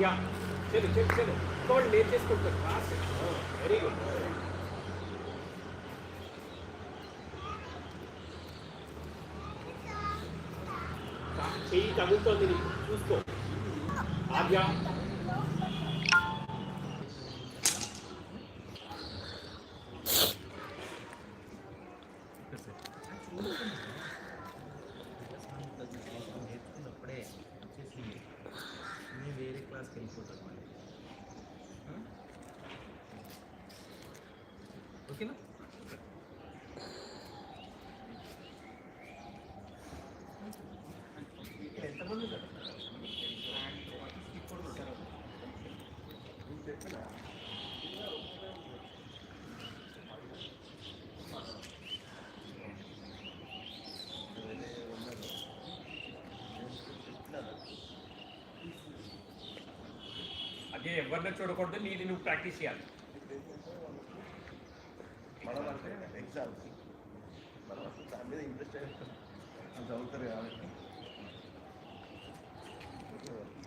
ఆద్య చెలు చెలు చెలు ఇంకోటి నేర్చేసుకుంటారు fast very good చెయ్యి తగులుతోంది నీకు. చూసుకో. ఆద్య నేర్చుకున్నప్పుడే వచ్చేసి నేను వేరే క్లాస్కి వెళ్ళిపోతాను మళ్ళీ ఆ? ఓకేనా ఇక్కడ ఎంతమంది ఉన్నారు? నీకు చెప్పినా? ఎవరైనా ఉన్నారు? అదే ఎవరిని చూడకూడదు నీది నువ్వు ప్రాక్టీస్ చేయాలి. మనం అంటే ఎగ్జామ్స్ మనం అసలు దాని మీద ఇంట్రెస్ట్ చదువుతారు కాబట్టి.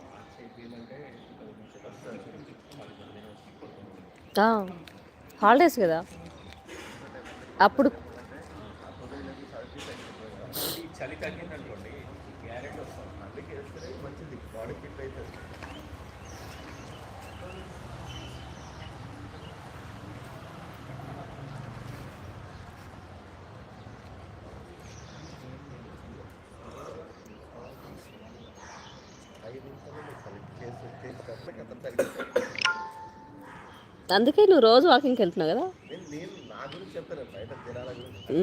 మార్క్స్ అయిపోయిందంటే హాలిడేస్ కదా? అప్పుడు చలి తగ్గిందనుకోండి గ్యారెంటీ వస్తాం అందుకే వేస్తే మంచిది. బాడీ ఫిట్ అవుతుంది అందుకే నువ్వు రోజు వాకింగ్కి వెళ్తున్నావు కదా?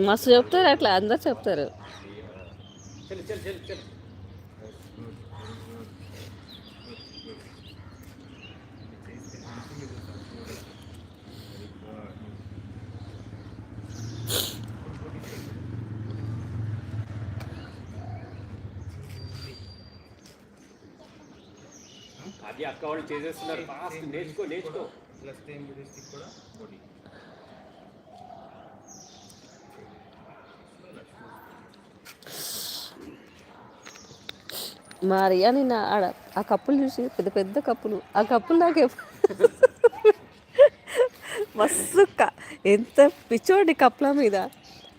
మస్తు చెప్తారు అట్లా అందరు చెప్తారు చెలు చెలు చెలు చెలు అది అక్క వాళ్ళు చేసేస్తున్నారు. ఫాస్ట్ నేర్చుకో నేర్చుకో. ప్లస్ టైం స్టిక్ కూడా బాడీ మా రియా నిన్న ఆడ ఆ కప్పులు చూసి పెద్ద పెద్ద కప్పులు. ఆ కప్పులు నాకు మస్తు ఎంత పిచ్చోడి కప్పుల మీద.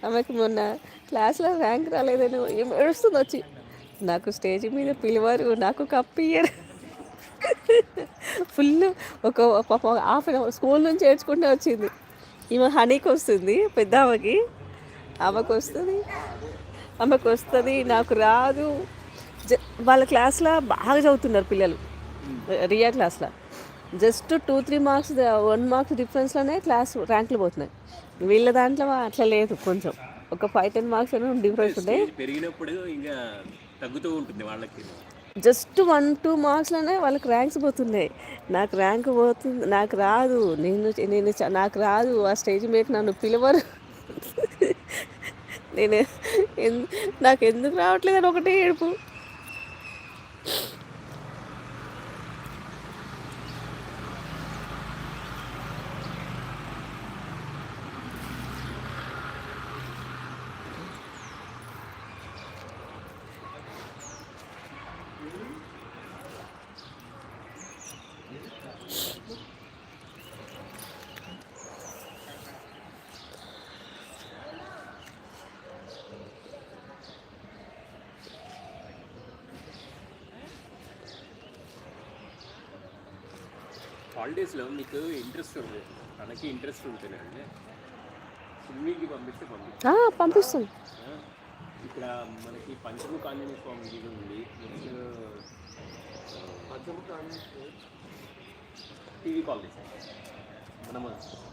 ఆమెకు మొన్న క్లాస్లో ర్యాంక్ రాలేదని ఏం ఏడుస్తుంది వచ్చి. నాకు స్టేజ్ మీద పిలువారు నాకు కప్పు ఇయ్యరు. ఫుల్ ఒక పాప హాఫ్ అన్ అవర్ స్కూల్ నుంచి ఏడ్చుకుంటే వచ్చింది. ఈమె హనీకి వస్తుంది పెద్ద ఆమెకి. ఆమెకు వస్తుంది ఆమెకు వస్తుంది నాకు రాదు. వాళ్ళ క్లాస్లో బాగా చదువుతున్నారు పిల్లలు. రియా క్లాస్లో. Just two three marks one marks డిఫరెన్స్లోనే class ర్యాంకులు పోతున్నాయి. వీళ్ళ దాంట్లో అట్లా లేదు కొంచెం. ఒక ఫైవ్ టెన్ మార్క్స్ డిఫరెన్స్ ఉంటాయి స్టేజ్ పెరిగినప్పుడు ఇంకా తగ్గుతూ ఉంటుంది వాళ్ళకి. జస్ట్ వన్ టూ మార్క్స్లోనే వాళ్ళకి ర్యాంక్స్ పోతున్నాయి. నాకు ర్యాంక్ పోతుంది నాకు రాదు. నేను నేను నాకు రాదు. ఆ స్టేజ్ మీద నన్ను పిలవరు. నేను నాకు ఎందుకు రావట్లేదు అని ఒకటే ఏడుపు. హాలిడేస్లో మీకు ఇంట్రెస్ట్ ఉంది. తనకి ఇంట్రెస్ట్ ఉంటేనండి స్విమ్మింగ్కి పంపిస్తే పంపిస్తాం. ఆ, పంపిస్తాం. ఇక్కడ మనకి పంచముఖ ఆంజనేయ స్వామి ఇది ఉంది. నెక్స్ట్ టీవీ కాలేజ్ మన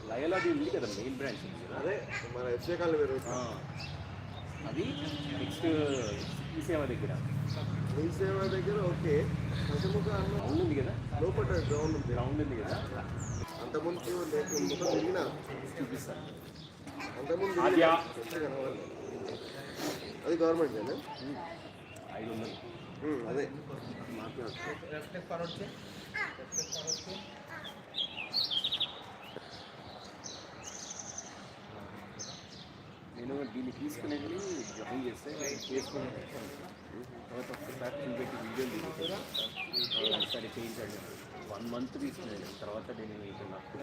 లయలాది ఉంది కదా మెయిన్ బ్రాంచ్ అదే మన ఎస్ఏ ఆ, అది నెక్స్ట్ ఈ సేవ దగ్గర. మీ సేవ దగ్గర ఓకే. అన్న గ్రౌండ్ ఉంది కదా. లోపల గ్రౌండ్ ఉంది. గ్రౌండ్ ఉంది కదా. అంతకుముందు మొత్తం తిరిగిన? చూపిస్తాను అంతకుముందు. అది గవర్నమెంట్ ఐదు వందలు. అదే. నేను నేను దీన్ని తీసుకుని వెళ్ళి జాయిన్ చేస్తే చేసుకుని తర్వాత ఒకసారి చూపెట్టి వీడియో సరే చేయించండి. వన్ మంత్ తీసుకున్నాను. తర్వాత నేను ఇక్కడ నాకు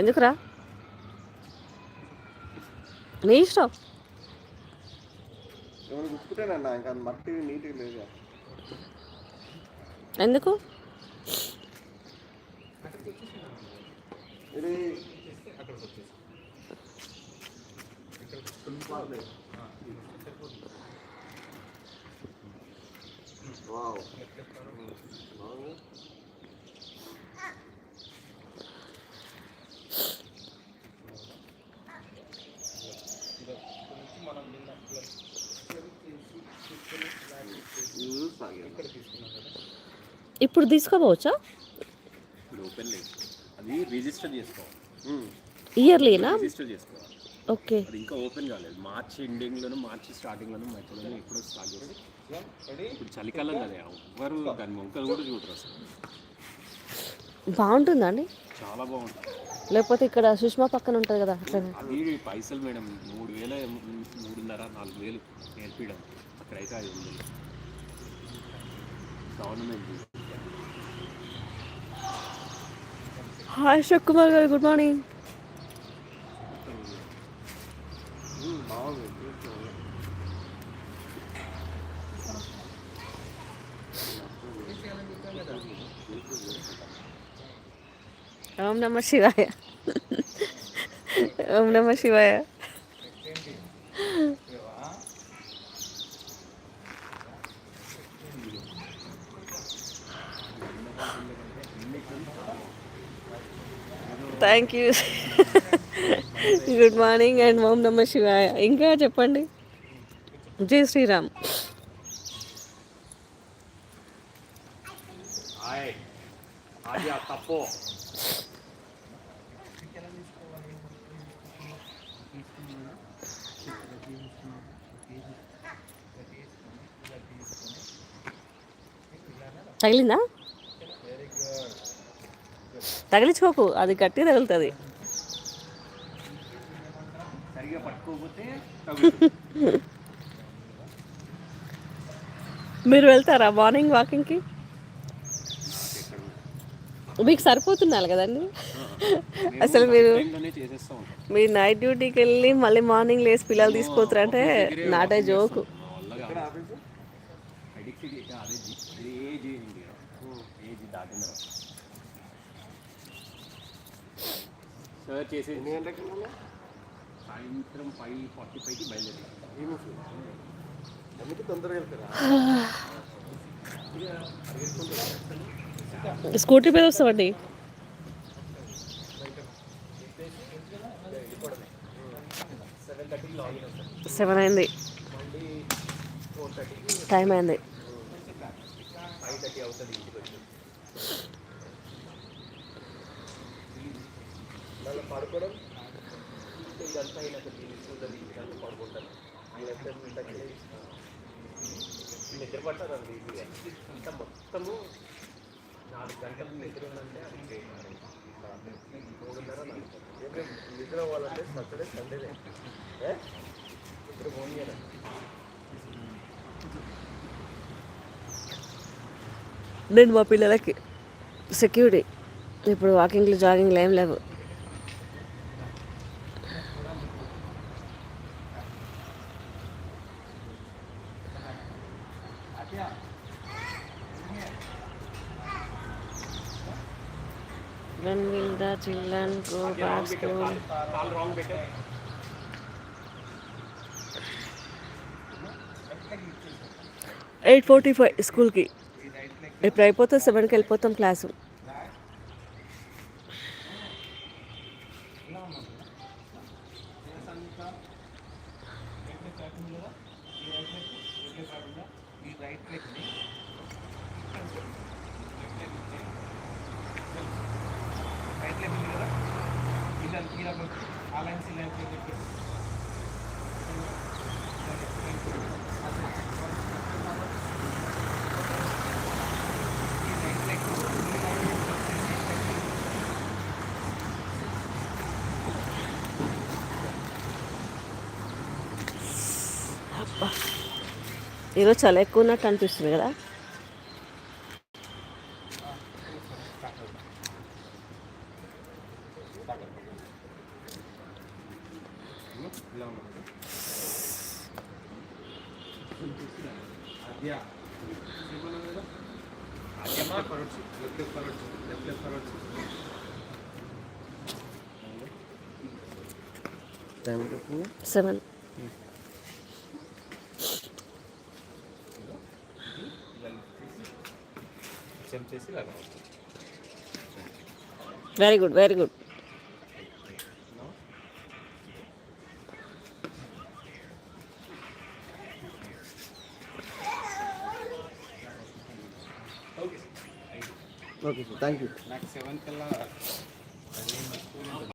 ఎందుకురా? నీ ఇష్టం? ఎందుకు? వావ్. ఇప్పుడు తీసుకోపోవచ్చా ఓపెన్ లేదు. అది రిజిస్టర్ చేసుకోవాలి. ఇయర్లీనా రిజిస్టర్ చేసుకోవాలి. ఓకే అది ఇంకా ఓపెన్ కాలేదు. మార్చ్ ఎండింగ్లోనూ మార్చ్ స్టార్టింగ్లోనూ మధ్యలోనూ ఎప్పుడో స్టార్ట్ చేస్తారు ఇప్పుడు చలికాలం కదా ఎవరు దాని మొక్కలు కూడా చూడరు అసలు. బాగుంటుందా అండి? చాలా బాగుంటుంది. లేకపోతే ఇక్కడ సుష్మా పక్కన ఉంటుంది కదా అది పైసలు మేడం మూడు వేల మూడున్నర నాలుగు వేలు నేర్పించడం అక్కడైతే అది ఉంది గవర్నమెంట్ హాయ్ అశోక్ కుమార్ గారు గుడ్ మార్నింగ్ ఉమ్, బాగుంది చూస్తున్నాను. ఓం నమ శివాయ ఓం నమ శివాయ thank you good morning and ఓం నమ శివాయ ఇంకా చెప్పండి. జై శ్రీరామ్. తగిలిందా? తగిలించుకోకు అది గట్టి తగులుతుంది. మీరు వెళ్తారా మార్నింగ్ వాకింగ్కి? మీకు సరిపోతున్నారు కదండి? అసలు మీరు మీరు నైట్ డ్యూటీకి వెళ్ళి మళ్ళీ మార్నింగ్ లేసి పిల్లలు తీసుకుపోతారంటే నాటే జోకు మా వల్ల ఇక్కడ కాదు ఆఫీసు అడిక్ట్ అదే జీ- అదే ఏజ్ అయింది ఏజ్ దాటిన తర్వాత. సార్ చేసే ఎన్ని గంటలకు? సాయంత్రం ఫైవ్ ఫార్టీ ఫైవ్కి బయలుదేరి ఈవినింగ్ అందుకే తొందరగా వెళ్తారా? స్కూటీ మీద వస్తామండి. సెవెన్ అయింది. టైం అయింది ఫైవ్ థర్టీ అవుతుంది ఇంటికి వచ్చి మళ్ళీ పడుకోవడం ఇదంతా ఇదంతా పడుకుంటాను నిద్ర ఈజీగా అంతా మొత్తము నాలుగు గంటలు నిద్ర ఉందంటే అది. మూడున్నర నాలుగు. నిద్ర పోవాలంటే సాటర్డే సండేనే ఏ? నిద్ర పోనీయరా నేను మా పిల్లలకి సెక్యూరిటీ ఇప్పుడు వాకింగ్లు జాగింగ్లు ఏం లేవు. When will the children go back school? Call wrong పెట్టే ఎయిట్ ఫార్టీ ఫైవ్ స్కూల్కి ఇప్పుడు అయిపోతే సెవెన్కి వెళ్ళిపోతాం క్లాసు ఈ రైట్ లెగ్ రైట్ లెగ్ ఉంది కదా ఇలా ఆ లైన్స్ ఈ లైన్స్ ఈరోజు చాలా ఎక్కువ ఉన్నట్టు అనిపిస్తుంది కదా? సెవెన్ జంప్ చేసి ఇలా very good very good okay sir. Thank you నాకు సెవెన్ కల్లా